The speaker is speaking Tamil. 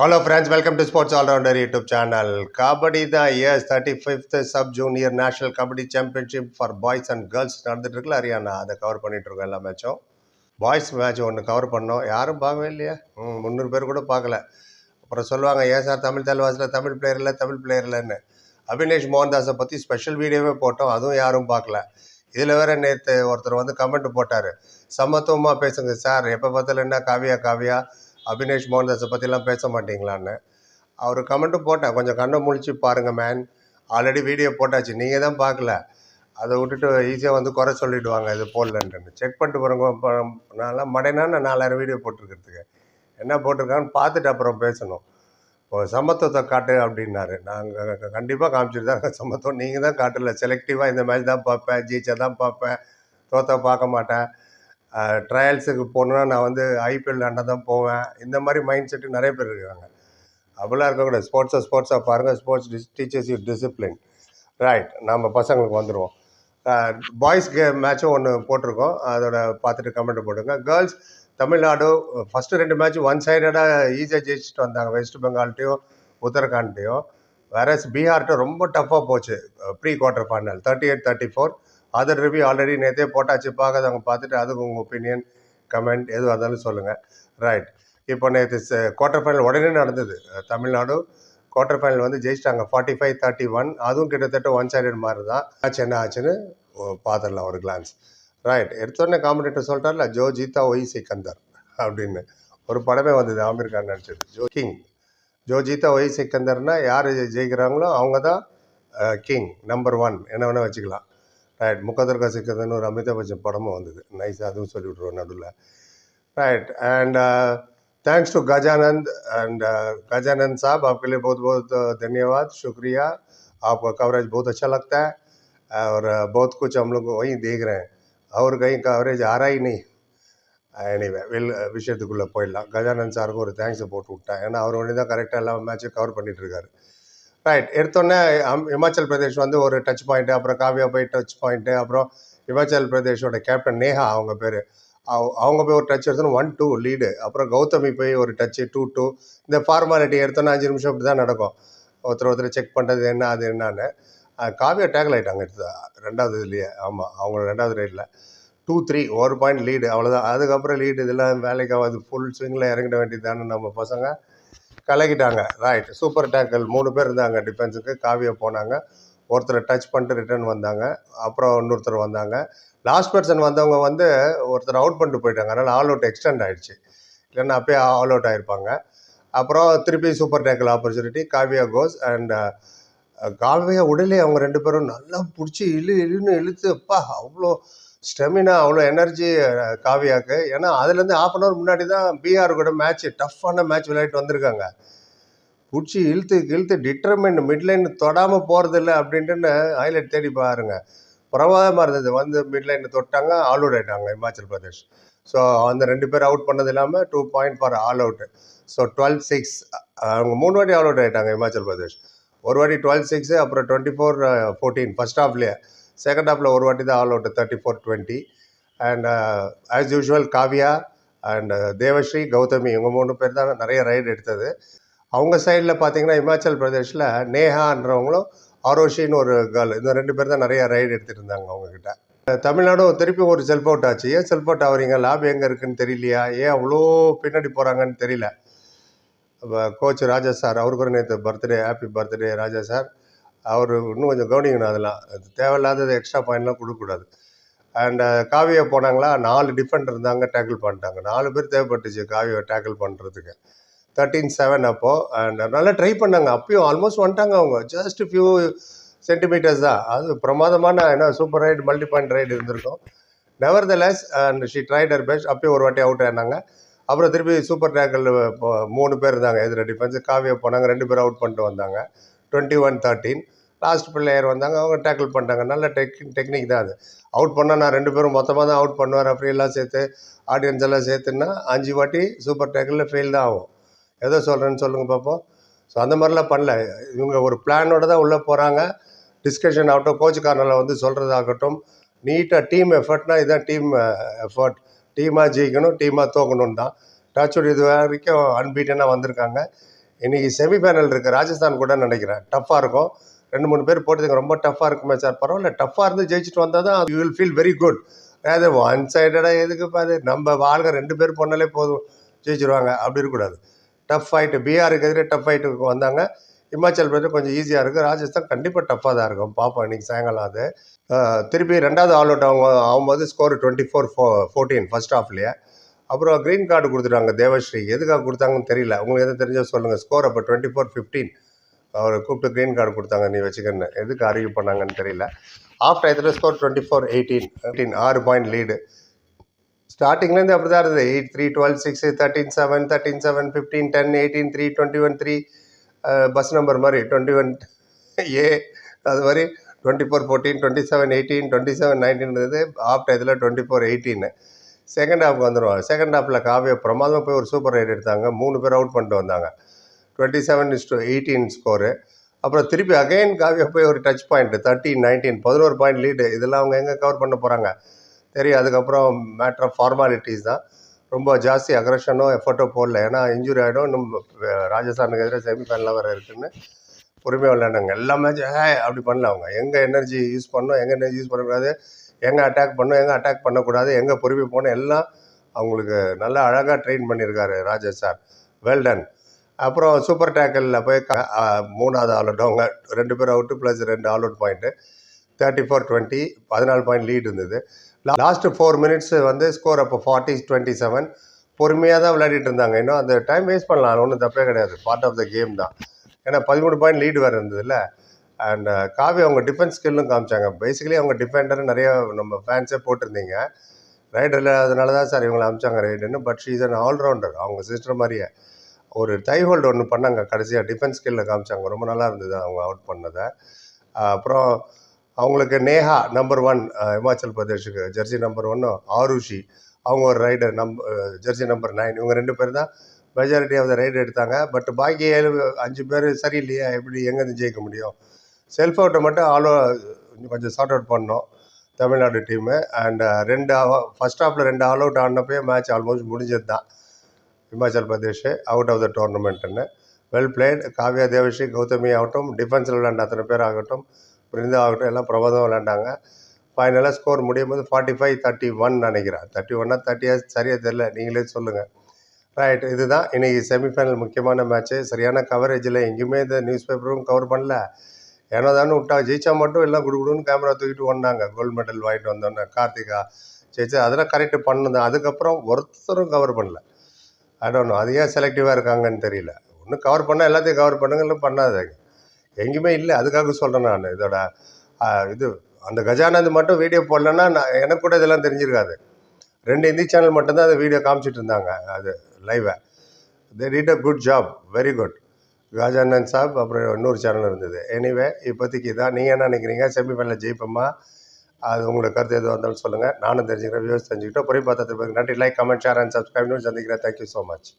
Hello friends welcome to sports allrounder YouTube channel kabaddi தான் years thirty fifth sub junior national kabaddi championship for boys and girls நடந்துட்டுருக்குல்ல Haryana? அதை கவர் பண்ணிகிட்ருக்கோம் எல்லா மேட்சும் பாய்ஸ் மேட்ச் ஒன்று கவர் பண்ணோம். யாரும் பார்க்கவே இல்லையா. ம் முந்நூறு பேர் கூட பார்க்கல. அப்புறம் சொல்லுவாங்க ஏன் சார் தமிழ் தலைவாசில் தமிழ் பிளேயர் இல்லை தமிழ் பிளேயர் இல்லைன்னு? அபினேஷ் மோகன்தாஸை பற்றி ஸ்பெஷல் வீடியோவே போட்டோம். அதுவும் யாரும் பார்க்கல. இதில் வேற நேற்று ஒருத்தர் வந்து கமெண்ட் போட்டார். சமத்துவமாக பேசுங்க சார். எப்போ பார்த்தாலும் என்ன காவியா காவியா? அபினேஷ் மோகன்தாஸை பற்றிலாம் பேச மாட்டீங்களான்னு. அவர் கமெண்ட்டும் போட்டேன் கொஞ்சம் கண்ணை முழிச்சு பாருங்கள் மேன் ஆல்ரெடி வீடியோ போட்டாச்சு. நீங்கள் தான் பார்க்கல. அதை விட்டுட்டு ஈஸியாக வந்து குறை சொல்லிவிடுவாங்க இது போடலன்ட்டு செக் பண்ணிட்டு போகிறவங்க நான்லாம் மடைனா நான் நாலாயிரம் வீடியோ போட்டிருக்கிறதுக்கு. என்ன போட்டிருக்கான்னு பார்த்துட்டு அப்புறம் பேசணும். இப்போ சமத்துவத்தை காட்டு அப்படின்னாரு. நாங்கள் கண்டிப்பாக காமிச்சிட்டு தான் சமத்துவம் நீங்கள் தான் காட்டல. செலக்டிவாக இந்த மாதிரி தான் பார்ப்பேன். ஜெயிச்சா தான் பார்ப்பேன். தோத்த பார்க்க மாட்டேன். ட்ரையல்ஸுக்கு போகணுன்னா நான் வந்து ஐபிஎல் ஆண்டா தான் போவேன். இந்த மாதிரி மைண்ட் செட்டு நிறைய பேர் இருக்காங்க. அப்படிலாம் இருக்கக்கூடாது ஸ்போர்ட்ஸை ஸ்போர்ட்ஸாக பாருங்கள் sports this teachers you discipline right நம்ம பசங்களுக்கு வந்துடுவோம் பாய்ஸ் கே மேட்சும் ஒன்று போட்டிருக்கோம். அதோட பார்த்துட்டு கமெண்ட் போட்டுங்க கேர்ள்ஸ் தமிழ்நாடு ஃபஸ்ட்டு ரெண்டு மேட்ச் ஒன் சைடடாக ஈஸியாக ஜெயிச்சுட்டு வந்தாங்க. வெஸ்ட் பெங்கால்கிட்டையும் உத்தரகாண்ட்டையும். வேற பீகார்கிட்ட ரொம்ப டஃப்பாக போச்சு. Pre quarter final thirty eight thirty four other review already நேற்றே போட்டாச்சு. பார்க்காதவங்க பார்த்துட்டு அதுக்கு உங்கள் ஒப்பீனியன் கமெண்ட் எதுவாக இருந்தாலும் சொல்லுங்கள் ரைட் இப்போ நேற்று குவார்ட்டர் ஃபைனல் உடனே நடந்தது. தமிழ்நாடு குவார்ட்டர் ஃபைனல் வந்து ஜெயிச்சிட்டாங்க. ஃபார்ட்டி ஃபைவ் தேர்ட்டி ஒன் அதுவும் கிட்டத்தட்ட ஒன் சைடட் மாதிரி தான் ஆச்சு என்ன ஆச்சுன்னு பார்த்துடலாம் ஒரு கிளான்ஸ் ரைட் எடுத்தோடனே காம்படிட்டர் சொல்லிட்டார்ல ஜோ ஜீதா ஒய் சிக்கந்தர் அப்படின்னு. ஒரு படமே வந்தது ஆமீர் கான் நடிச்சது. ஜோ கிங் ஜோ ஜீதா ஒய் சிக்கந்தர்னா யார் ஜெயிக்கிறாங்களோ அவங்க தான் கிங் நம்பர் ஒன் என்ன வேணால் வச்சுக்கலாம். ரைட் முக்கதர்கா சிக்கதன்னு ஒரு அமிதாப் பச்சன் படமும் வந்தது. நைஸ் அதுவும் சொல்லி விட்ருவோம் நடுவில் right and thanks to Gajanand and Gajanand sahab आपके लिए बहुत बहुत धन्यवाद शुक्रिया आपका कवरेज बहुत अच्छा लगता है और बहुत कुछ हम लोग वहीं देख रहे हैं और எனிவே வெல் விஷயத்துக்குள்ளே போயிடலாம் கஜானந்த் சாருக்கு ஒரு தேங்க்ஸை போட்டு விட்டேன் ஏன்னா அவர் ஒன்று தான் கரெக்டாக எல்லா மேட்சும் கவர் பண்ணிகிட்டு பண்ணிகிட்ருக்காரு ரைட் எடுத்தோடனே அம் இமாச்சல் பிரதேஷ் வந்து ஒரு டச் பாயிண்ட்டு அப்புறம் காவியா போய் டச் பாயிண்ட்டு அப்புறம் இமாச்சல் பிரதேஷோட கேப்டன் நேஹா அவங்க பேர். அவங்க போய் ஒரு டச் எடுத்தோன்னு ஒன் டூ லீடு அப்புறம் கௌதமி போய் ஒரு டச்சு டூ டூ இந்த ஃபார்மாலிட்டி எடுத்தோன்னா அஞ்சு நிமிஷம் இப்படி தான் நடக்கும். ஒருத்தர் ஒருத்தர் செக் பண்ணுறது என்ன அது என்னன்னு. காவியா டேக்கில் ஆகிட்டாங்க எடுத்து ரெண்டாவது இதுலேயே. ஆமாம் அவங்க ரெண்டாவது ரைடில் டூ த்ரீ ஒரு பாயிண்ட் லீடு அவ்வளோதான் அதுக்கப்புறம் லீடு இதெல்லாம் வேலைக்கு ஆகாது. ஃபுல் ஸ்விங்கில் இறங்கிட வேண்டியதானு நம்ம பசங்க. கலக்கிட்டாங்க. ரைட் சூப்பர் டேக்கல் மூணு பேர் இருந்தாங்க டிஃபென்ஸுக்கு காவியா போனாங்க. ஒருத்தரை டச் பண்ணிட்டு ரிட்டர்ன் வந்தாங்க. அப்புறம் இன்னொருத்தர் வந்தாங்க. லாஸ்ட் பர்சன் வந்தவங்க வந்து ஒருத்தர் அவுட் பண்ணிட்டு போயிட்டாங்க. அதனால் ஆல் அவுட் எக்ஸ்டெண்ட் ஆகிடுச்சு இல்லைன்னா அப்பயே ஆல் அவுட் ஆகிருப்பாங்க அப்புறம் திருப்பி super tackle opportunity Kavya goes and Kavya உடலே அவங்க ரெண்டு பேரும் நல்லா பிடிச்சி இழு இழுன்னு இழுத்து அப்பா அவ்வளோ ஸ்டெமினா அவ்வளோ எனர்ஜி காவியாக்கு. ஏன்னா அதுலேருந்து ஆஃப் அன் ஹவர் முன்னாடி தான் பிஆர் கூட மேட்ச் டஃப்பான மேட்ச் விளையாட்டு வந்திருக்காங்க. பிடிச்சி இழுத்து இழுத்து டிட்டர்மெண்ட் மிட்லைன் தொடாமல் போகிறதில்ல அப்படின்ட்டு ஹைலைட் தேடி பாருங்க. பிரமாதமாக இருந்தது. வந்து மிட்லைன் தொட்டாங்க ஆல் அவுட் ஆகிட்டாங்க இமாச்சல் பிரதேஷ். ஸோ அந்த ரெண்டு பேர் அவுட் பண்ணது இல்லாமல் two point for all out so twelve six அவங்க மூணு வாட்டி ஆல் அவுட் ஆகிட்டாங்க இமாச்சல் பிரதேஷ். ஒரு வாட்டி டுவெல் சிக்ஸு அப்புறம் டுவெண்ட்டி ஃபோர் ஃபோர்டீன் ஃபஸ்ட் ஹாஃப்லேயே செகண்ட் ஹாஃபில் ஒரு வாட்டி தான் all out thirty four twenty and as usual Kavya and Devashree Gautami இவங்க மூணு பேர் தான் நிறைய ரைடு எடுத்தது. அவங்க சைடில் பார்த்தீங்கன்னா இமாச்சல் பிரதேஷில் நேஹான்றவங்களும் ஆரோஷின்னு ஒரு கேர்ள் இந்த ரெண்டு பேர் தான் நிறைய ரைடு எடுத்துகிட்டு இருந்தாங்க அவங்கக்கிட்ட தமிழ்நாடும் திருப்பி ஒரு செல்ஃப் அவுட் ஆச்சு. ஏன் செல்ஃப் அவுட் ஆகுறீங்க? லாபி எங்கே இருக்குன்னு தெரியலையா? ஏன் அவ்வளோ பின்னாடி போகிறாங்கன்னு தெரியல. கோச் ராஜா சார் அவருக்கு ஒரு நேற்று birthday happy birthday Raja sir. அவர் இன்னும் கொஞ்சம் கவனிக்கணும் அதெல்லாம். தேவையில்லாதது எக்ஸ்ட்ரா பாயிண்ட்லாம் கொடுக்கக்கூடாது. அண்ட் uh, காவியா போனாங்களா? நாலு டிஃபெண்ட் இருந்தாங்க டேக்கிள் பண்ணிட்டாங்க. நாலு பேர் தேவைப்பட்டுச்சு காவியை டேக்கிள் பண்ணுறதுக்கு தேர்ட்டீன் செவன் அப்போது அண்ட் நல்லா ட்ரை பண்ணாங்க. அப்பயும் ஆல்மோஸ்ட் வந்துட்டாங்க அவங்க. ஜஸ்ட் ஃபியூ சென்டிமீட்டர்ஸ் தான். அது பிரமாதமான என்ன super ride multi point ride இருந்திருக்கும். Nevertheless and she tried her best அப்பயும் ஒரு வாட்டி அவுட் ஆனாங்க. அப்புறம் திருப்பி சூப்பர் டேக்கிள் மூணு பேர் இருந்தாங்க. எதிர டிஃபென்ஸ் காவியா போனாங்க. ரெண்டு பேர் அவுட் பண்ணிட்டு வந்தாங்க. Twenty one thirteen last player வந்தாங்க அவங்க டேக்கிள் பண்ணிட்டாங்க. நல்ல டெக் டெக்னிக் தான் அது. அவுட் பண்ணால் நான் ரெண்டு பேரும் மொத்தமாக தான் அவுட் பண்ணுவேன். அப்படி எல்லாம் சேர்த்து ஆடியன்ஸ் எல்லாம் சேர்த்துன்னா அஞ்சு வாட்டி சூப்பர் டேக்கிளில் ஃபெயில் தான் ஆகும். எதோ சொல்கிறேன்னு சொல்லுங்கள் பார்ப்போம் ஸோ அந்த மாதிரிலாம் பண்ணல. இவங்க ஒரு பிளானோட தான் உள்ளே போகிறாங்க டிஸ்கஷன் ஆகட்டும் கோச் கார்னரில் வந்து சொல்கிறதாகட்டும் நீட்டாக டீம் எஃபர்ட்னா இதுதான் டீம் எஃபர்ட் டீமாக ஜெயிக்கணும் டீமாக தோக்கணும் தான். டச்சுட் இது வரைக்கும் அன்பீட்டனாக வந்திருக்காங்க. இன்னைக்கு செமிஃபைனல் இருக்குது ராஜஸ்தான் கூட நினைக்கிறேன். டஃப்பாக இருக்கும். ரெண்டு மூணு பேர் போட்டதுங்க ரொம்ப டஃப்பாக இருக்குமே சார். பரவாயில்ல டஃப்பாக இருந்து ஜெயிச்சுட்டு வந்தால் தான் you will feel very good அது ஒன் சைடடாக எதுக்கு பாது நம்ம ஆளுங்க ரெண்டு பேர் போனாலே போதும். ஜெயிச்சிருவாங்க. அப்படி இருக்கக்கூடாது. டஃப் ஆகிட்டு பீகாருக்கு எதிரே டஃப் ஆகிட்டு வந்தாங்க. இமாச்சல் பிரதேஷ் கொஞ்சம் ஈஸியாக இருக்குது ராஜஸ்தான் கண்டிப்பாக டஃப்பாக தான் இருக்கும். பார்ப்போம் இன்றைக்கி சாயங்காலம் அது. திருப்பி ரெண்டாவது ஆல் அவுட் அவங்க ஆகும்போது score twenty four four fourteen first ஹாஃப்லேயே அப்புறம் க்ரீன் கார்டு கொடுத்துட்டாங்க தேவஸ்ரீ. எதுக்காக கொடுத்தாங்கன்னு தெரியல. உங்களுக்கு எதுவும் தெரிஞ்சால் சொல்லுங்கள் ஸ்கோர் அப்போ டுவெண்ட்டி ஃபோர் ஃபிஃப்டீன் அவரை கூப்பிட்டு க்ரீன் கார்டு கொடுத்தாங்க நீ வச்சுக்கன்னு. எதுக்கு அறிவு பண்ணாங்கன்னு தெரியல. ஆஃப் டயத்தில் score twenty four eighteen eighteen ஆறு பாயிண்ட் லீடு ஸ்டார்டிங்லேருந்து அப்படி தான் இருந்தது. Eight three twelve six thirteen seven thirteen seven fifteen ten eighteen three twenty one three bus number மாதிரி டுவெண்ட்டி ஒன் ஏ அது மாதிரி twenty four fourteen twenty seven eighteen twenty seven nineteen இருந்தது. ஆஃப் டயத்தில் டுவெண்ட்டி ஃபோர் எயிட்டீன் செகண்ட் ஹாஃப்க்கு வந்துடுவாங்க செகண்ட் ஹாஃபில் காவிய பிரமாதமாக போய் ஒரு சூப்பர் ரைட் எடுத்தாங்க. மூணு பேர் அவுட் பண்ணிட்டு வந்தாங்க. Twenty seven is to eighteen score அப்புறம் திருப்பி அகைன் காவியா போய் ஒரு டச் பாயிண்ட் தேர்ட்டின் நைன்டீன் பதினோரு பாயிண்ட் லீடு இதெல்லாம் அவங்க எங்கே கவர் பண்ண போகிறாங்க தெரியும். அதுக்கப்புறம் மேட்ரு ஆஃப் ஃபார்மாலிட்டிஸ் தான். ரொம்ப ஜாஸ்தி அக்ரஷனோ எஃபர்ட்டோ போடல. ஏன்னா இன்ஜுரி ஆகிடும் இன்னும் ராஜஸ்தானுக்கு எதிராக செமிஃபைனலாக வேறு இருக்குன்னு பொறுமையாக விளையாண்டாங்க எல்லா மேட்சும் ஹே அப்படி பண்ணல அவங்க. எங்கே எனர்ஜி யூஸ் பண்ணோம் எங்கே எனர்ஜி யூஸ் பண்ணக்கூடாது. எங்கே அட்டாக் பண்ணணும் எங்கே அட்டாக் பண்ணக்கூடாது எங்கே பொறுப்பி போகணும் எல்லாம் அவங்களுக்கு நல்லா அழகாக ட்ரெயின் பண்ணியிருக்காரு ராஜா சார் வெல்டன் அப்புறம் சூப்பர் டேக்கலில் போய் க- மூணாவது ஆல் அவுட் அவங்க ரெண்டு பேர் அவுட்டு ப்ளஸ் ரெண்டு all out point thirty four twenty பதினாலு பாயிண்ட் லீட் இருந்தது. லாஸ்ட்டு ஃபோர் மினிட்ஸ் வந்து ஸ்கோர் அப்போ ஃபார்ட்டி டுவெண்ட்டி செவன் பொறுமையாக தான் விளையாடிட்டு இருந்தாங்க. இன்னும் அந்த டைம் வேஸ்ட் பண்ணலாம் ஒன்றும் தப்பே கிடையாது. பார்ட் ஆஃப் த கேம் தான். ஏன்னா பதிமூணு பாயிண்ட் லீடு வேறு இருந்ததில்ல. அண்ட் uh, காவி அவங்க டிஃபென்ஸ் ஸ்கில்லும் காமிச்சாங்க. பேசிக்கலி அவங்க டிஃபெண்டர் நிறைய நம்ம ஃபேன்ஸே போட்டிருந்தீங்க. ரைடரில் அதனால தான் சார் இவங்களை அமிச்சாங்க ரைடுன்னு பட் ஷீஸ் அன் ஆல்ரவுண்டர் அவங்க சிஸ்டர் மாதிரியே. ஒரு டை ஹோல்டு ஒன்று பண்ணாங்க. கடைசியாக டிஃபென்ஸ் ஸ்கில்ல காமிச்சாங்க. ரொம்ப நல்லா இருந்தது அவங்க அவுட் பண்ணதை. அப்புறம் அவங்களுக்கு நேஹா நம்பர் ஒன் இமாச்சல் பிரதேஷுக்கு ஜெர்சி நம்பர் ஒன்று ஆருஷி. அவங்க ஒரு ரைடர் நம் ஜெர்சி நம்பர் நைன் இவங்க ரெண்டு பேர் தான் மெஜாரிட்டி ஆஃப் த ரைடு எடுத்தாங்க. பட் பாக்கி ஏழு அஞ்சு பேர் சரியில்லையா. எப்படி எங்கேருந்து ஜெயிக்க முடியும்? செல்ஃப் அவுட்டை மட்டும் ஆலோ கொஞ்சம் சார்ட் அவுட் பண்ணோம் தமிழ்நாடு டீமு அண்ட் uh, ரெண்டு ஃபஸ்ட் ஹாஃபில் ரெண்டு ஆல் அவுட் ஆடினப்பே மேட்ச் ஆல்மோஸ்ட் முடிஞ்சது தான் Himachal Pradesh out of the டோர்னமெண்ட்டுன்னு well played Kavya Devasri Gauthami ஆகட்டும் டிஃபென்ஸில் விளையாண்ட அத்தனை பேர் ஆகட்டும் பிருந்தா ஆகட்டும் எல்லாம் பிரபதம் விளையாண்டாங்க. ஃபைனலாக ஸ்கோர் முடியும் போது ஃபார்ட்டி ஃபைவ் தேர்ட்டி ஒன் நினைக்கிறேன். தேர்ட்டி ஒன்னா தேர்ட்டியா சரியாக தெரில நீங்களே சொல்லுங்கள் ரைட் இதுதான் இன்றைக்கி செமிஃபைனல் முக்கியமான மேட்ச்சு சரியான கவரேஜில் எங்கேயுமே இந்த நியூஸ் பேப்பரும் கவர் பண்ணல. ஏன்னா தானே விட்டா ஜெயிச்சா மட்டும் எல்லாம் குடுகுடுன்னு கேமரா தூக்கிட்டு வந்தாங்க கோல்டு மெடல் வாங்கிட்டு வந்தோன்னே கார்த்திகா ஜெயிச்சு அதெல்லாம் கரெக்டு பண்ணது. அதுக்கப்புறம் ஒருத்தரும் கவர் பண்ணல. அடோனோ அது ஏன் செலக்டிவாக இருக்காங்கன்னு தெரியல. ஒன்றும் கவர் பண்ணால் எல்லாத்தையும் கவர் பண்ணுங்க இல்லை பண்ணாதீங்க. எங்கேயுமே இல்லை. அதுக்காக சொல்கிறேன் நான் இதோட இது அந்த கஜானந்த் மட்டும் வீடியோ போடலன்னா நான் எனக்கு கூட இதெல்லாம் தெரிஞ்சிருக்காது. ரெண்டு இந்தி சேனல் மட்டும்தான் அந்த வீடியோ காமிச்சிட்டு இருந்தாங்க. அது லைவை they did a good job very good Gajanand saab அப்புறம் இன்னொரு சேனல் இருந்தது. எனிவே இப்போதைக்கு இதான் நீங்கள் என்ன நினைக்கிறீங்க? செமிஃபைனலில் ஜெயிப்போமா? அது உங்களுக்கு கருத்து எதுவாக இருந்தாலும் சொல்லுங்கள் நானும் தெரிஞ்சுக்கிறேன் வியூஸ் தெரிஞ்சுக்கிட்டோம். பொறி பார்த்ததுக்கு நன்றி. Like comment share and subscribe சந்திக்கிறேன். Thank you so much